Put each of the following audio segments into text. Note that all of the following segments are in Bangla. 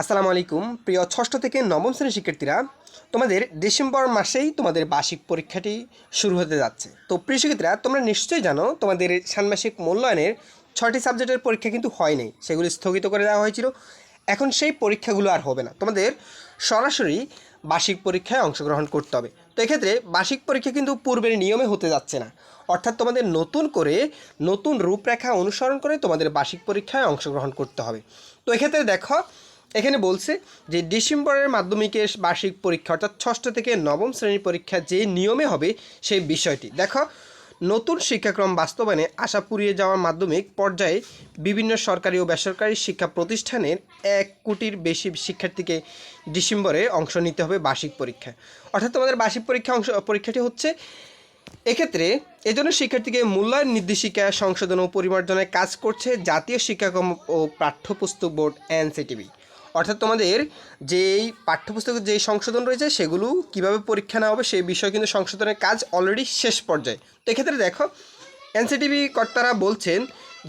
আসসালামু আলাইকুম। প্রিয় ষষ্ঠ থেকে নবম শ্রেণির শিক্ষার্থীরা, তোমাদের ডিসেম্বর মাসেই তোমাদের বার্ষিক পরীক্ষাটি শুরু হতে যাচ্ছে। তো প্রিয় শিক্ষার্থীরা, তোমরা নিশ্চয়ই জানো, তোমাদের ষান্মাসিক মূল্যায়নের ছয়টি সাবজেক্টের পরীক্ষা কিন্তু হয়নি। সেগুলি স্থগিত করে দেওয়া হয়েছিল। এখন সেই পরীক্ষাগুলো আর হবে না। তোমাদের সরাসরি বার্ষিক পরীক্ষায় অংশগ্রহণ করতে হবে। তো এক্ষেত্রে বার্ষিক পরীক্ষা কিন্তু পূর্বের নিয়মে হতে যাচ্ছে না। অর্থাৎ তোমাদের নতুন করে নতুন রূপরেখা অনুসরণ করে তোমাদের বার্ষিক পরীক্ষায় অংশগ্রহণ করতে হবে। তো এক্ষেত্রে দেখো এখানে বলছে যে ডিসেম্বরের মাধ্যমিকের বার্ষিক পরীক্ষা অর্থাৎ ষষ্ঠ থেকে নবম শ্রেণির পরীক্ষা যে নিয়মে হবে সেই বিষয়টি। দেখো, নতুন শিক্ষাক্রম বাস্তবায়নে আশা পুড়িয়ে যাওয়ার মাধ্যমিক পর্যায়ে বিভিন্ন সরকারি ও বেসরকারি শিক্ষা প্রতিষ্ঠানের এক কোটির বেশি শিক্ষার্থীকে ডিসেম্বরে অংশ নিতে হবে বার্ষিক পরীক্ষা অর্থাৎ তোমাদের বার্ষিক পরীক্ষা অংশ, পরীক্ষাটি হচ্ছে এক্ষেত্রে এজন্য শিক্ষার্থীকে মূল্যায়ন নির্দেশিকা, সংশোধন ও পরিমার্জনায় কাজ করছে জাতীয় শিক্ষাক্রম ও পাঠ্যপুস্তক বোর্ড এনসিটিভি। অর্থাৎ তোমাদের যেই পাঠ্যপুস্তকের যেই সংশোধন রয়েছে, সেগুলো কীভাবে পরীক্ষা নেওয়া হবে, সেই বিষয়ে কিন্তু সংশোধনের কাজ অলরেডি শেষ পর্যায়ে। তো এক্ষেত্রে দেখো, এনসিটিভি কর্তারা বলছেন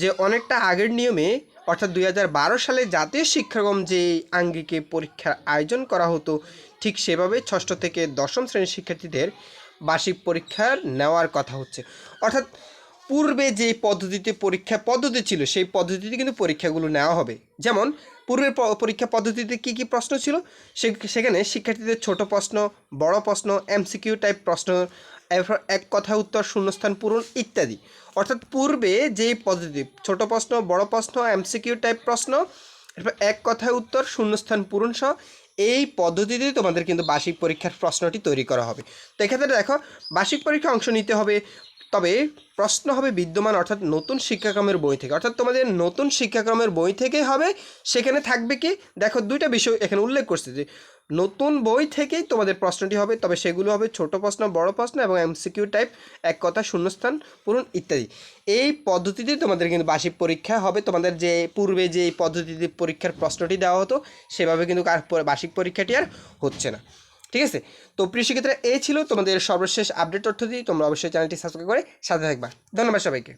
যে অনেকটা আগের নিয়মে, অর্থাৎ দু হাজার বারো সালে জাতীয় শিক্ষাক্রম যে আঙ্গিকে পরীক্ষার আয়োজন করা হতো, ঠিক সেভাবে ষষ্ঠ থেকে দশম শ্রেণির শিক্ষার্থীদের বার্ষিক পরীক্ষার নেওয়ার কথা হচ্ছে। অর্থাৎ পূর্বে যে পদ্ধতিতে পরীক্ষা পদ্ধতি ছিল, সেই পদ্ধতিতে কিন্তু পরীক্ষাগুলো নেওয়া হবে। যেমন, পূর্বের পরীক্ষা পদ্ধতিতে কী কী প্রশ্ন ছিল? সেখানে শিক্ষার্থীদের ছোট প্রশ্ন, বড় প্রশ্ন, এমসিকিউ টাইপ প্রশ্ন এক কথা, উত্তর, শূন্যস্থান, পূরণ ইত্যাদি। অর্থাৎ পূর্বে যেই পদ্ধতি, ছোট প্রশ্ন, বড় প্রশ্ন, এমসিকিউ টাইপ প্রশ্ন, এরপর এক কথায় উত্তর, শূন্যস্থান, পূরণ সহ এই পদ্ধতিতে তোমাদের কিন্তু বার্ষিক পরীক্ষার প্রশ্নটি তৈরি করা হবে। তো এক্ষেত্রে দেখো, বার্ষিক পরীক্ষা অংশ নিতে হবে তবে প্রশ্ন হবে বিদ্যমান অর্থাৎ নতুন শিক্ষাক্রমের বই থেকে। অর্থাৎ তোমাদের নতুন শিক্ষাক্রমের বই থেকেই হবে, সেখানে থাকবে কি? দেখো, দুইটা বিষয় এখানে উল্লেখ করছে যে, নতুন বই থেকেই তোমাদের প্রশ্নটি হবে, তবে সেগুলো হবে ছোট প্রশ্ন, বড় প্রশ্ন এবং এমসিকিউ টাইপ এক কথা, শূন্যস্থান, পূরণ ইত্যাদি। এই পদ্ধতিতে তোমাদের কিন্তু বার্ষিক পরীক্ষা হবে। তোমাদের যে পূর্বে যে পদ্ধতিতে পরীক্ষার প্রশ্নটি দেওয়া হতো, সেভাবে কিন্তু বার্ষিক পরীক্ষাটি আর হচ্ছে না। ঠিক আছে? তো প্রিয় শিক্ষিতরা এই ছিল তোমাদের সর্বশেষ আপডেট তথ্য দিয়ে। তোমরা অবশ্যই চ্যানেলটি সাবস্ক্রাইব করে সাথে থাকবা। ধন্যবাদ সবাইকে।